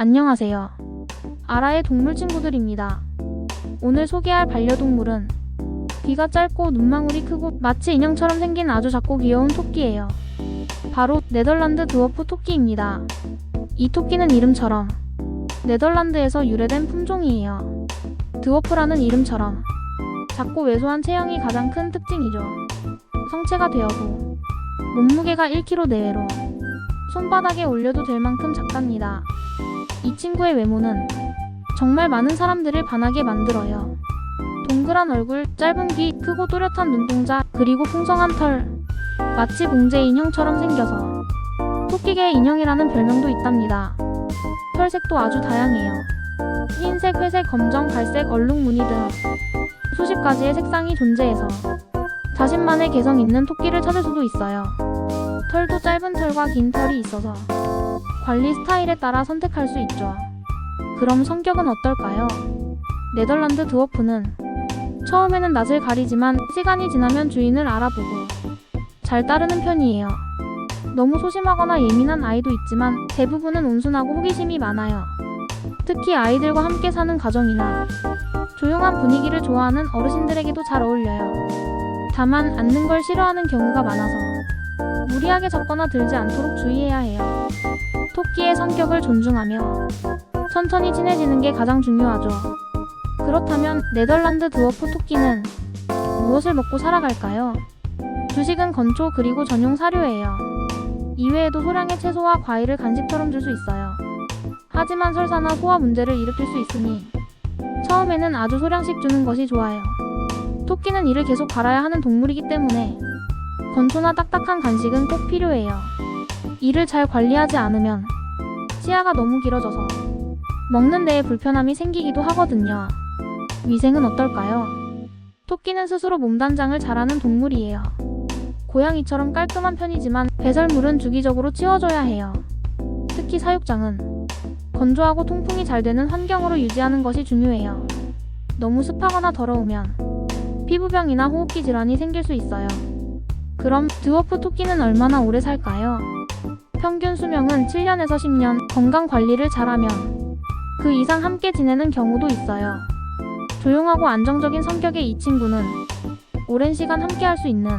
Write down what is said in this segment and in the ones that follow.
안녕하세요. 아라의 동물 친구들입니다. 오늘 소개할 반려동물은 귀가 짧고 눈망울이 크고 마치 인형처럼 생긴 아주 작고 귀여운 토끼예요. 바로 네덜란드 드워프 토끼입니다. 이 토끼는 이름처럼 네덜란드에서 유래된 품종이에요. 드워프라는 이름처럼 작고 왜소한 체형이 가장 큰 특징이죠. 성체가 되어고 몸무게가 1kg 내외로 손바닥에 올려도 될 만큼 작답니다. 이 친구의 외모는 정말 많은 사람들을 반하게 만들어요. 동그란 얼굴, 짧은 귀, 크고 또렷한 눈동자, 그리고 풍성한 털. 마치 봉제 인형처럼 생겨서 토끼계 인형이라는 별명도 있답니다. 털색도 아주 다양해요. 흰색, 회색, 검정, 갈색, 얼룩 무늬 등 수십 가지의 색상이 존재해서 자신만의 개성 있는 토끼를 찾을 수도 있어요. 털도 짧은 털과 긴 털이 있어서 관리 스타일에 따라 선택할 수 있죠. 그럼 성격은 어떨까요? 네덜란드 드워프는 처음에는 낯을 가리지만 시간이 지나면 주인을 알아보고 잘 따르는 편이에요. 너무 소심하거나 예민한 아이도 있지만 대부분은 온순하고 호기심이 많아요. 특히 아이들과 함께 사는 가정이나 조용한 분위기를 좋아하는 어르신들에게도 잘 어울려요. 다만 앉는 걸 싫어하는 경우가 많아서 무리하게 잡거나 들지 않도록 주의해야 해요. 토끼의 성격을 존중하며 천천히 친해지는 게 가장 중요하죠. 그렇다면 네덜란드 드워프 토끼는 무엇을 먹고 살아갈까요? 주식은 건초 그리고 전용 사료예요. 이외에도 소량의 채소와 과일을 간식처럼 줄 수 있어요. 하지만 설사나 소화 문제를 일으킬 수 있으니 처음에는 아주 소량씩 주는 것이 좋아요. 토끼는 이를 계속 갈아야 하는 동물이기 때문에 건초나 딱딱한 간식은 꼭 필요해요. 이를 잘 관리하지 않으면 치아가 너무 길어져서 먹는 데에 불편함이 생기기도 하거든요. 위생은 어떨까요? 토끼는 스스로 몸단장을 잘하는 동물이에요. 고양이처럼 깔끔한 편이지만 배설물은 주기적으로 치워줘야 해요. 특히 사육장은 건조하고 통풍이 잘 되는 환경으로 유지하는 것이 중요해요. 너무 습하거나 더러우면 피부병이나 호흡기 질환이 생길 수 있어요. 그럼 드워프 토끼는 얼마나 오래 살까요? 평균 수명은 7년에서 10년, 건강 관리를 잘하면 그 이상 함께 지내는 경우도 있어요. 조용하고 안정적인 성격의 이 친구는 오랜 시간 함께 할 수 있는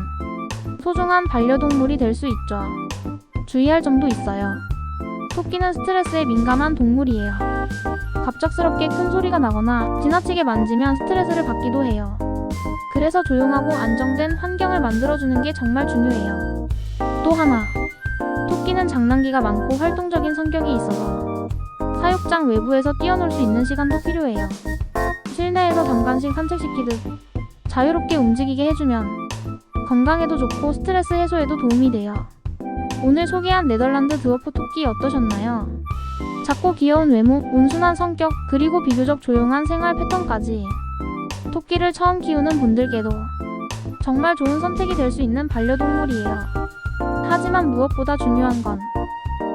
소중한 반려동물이 될 수 있죠. 주의할 점도 있어요. 토끼는 스트레스에 민감한 동물이에요. 갑작스럽게 큰 소리가 나거나 지나치게 만지면 스트레스를 받기도 해요. 그래서 조용하고 안정된 환경을 만들어주는 게 정말 중요해요. 또 하나, 토끼는 장난기가 많고 활동적인 성격이 있어서 사육장 외부에서 뛰어놀 수 있는 시간도 필요해요. 실내에서 잠깐씩 산책시키듯 자유롭게 움직이게 해주면 건강에도 좋고 스트레스 해소에도 도움이 돼요. 오늘 소개한 네덜란드 드워프 토끼 어떠셨나요? 작고 귀여운 외모, 온순한 성격, 그리고 비교적 조용한 생활 패턴까지 토끼를 처음 키우는 분들께도 정말 좋은 선택이 될 수 있는 반려동물이에요. 하지만 무엇보다 중요한 건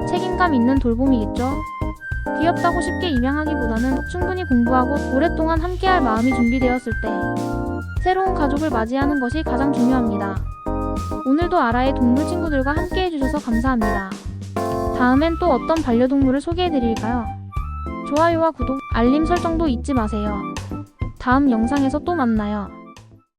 책임감 있는 돌봄이겠죠? 귀엽다고 쉽게 입양하기보다는 충분히 공부하고 오랫동안 함께할 마음이 준비되었을 때 새로운 가족을 맞이하는 것이 가장 중요합니다. 오늘도 아라의 동물 친구들과 함께 해주셔서 감사합니다. 다음엔 또 어떤 반려동물을 소개해드릴까요? 좋아요와 구독, 알림 설정도 잊지 마세요. 다음 영상에서 또 만나요.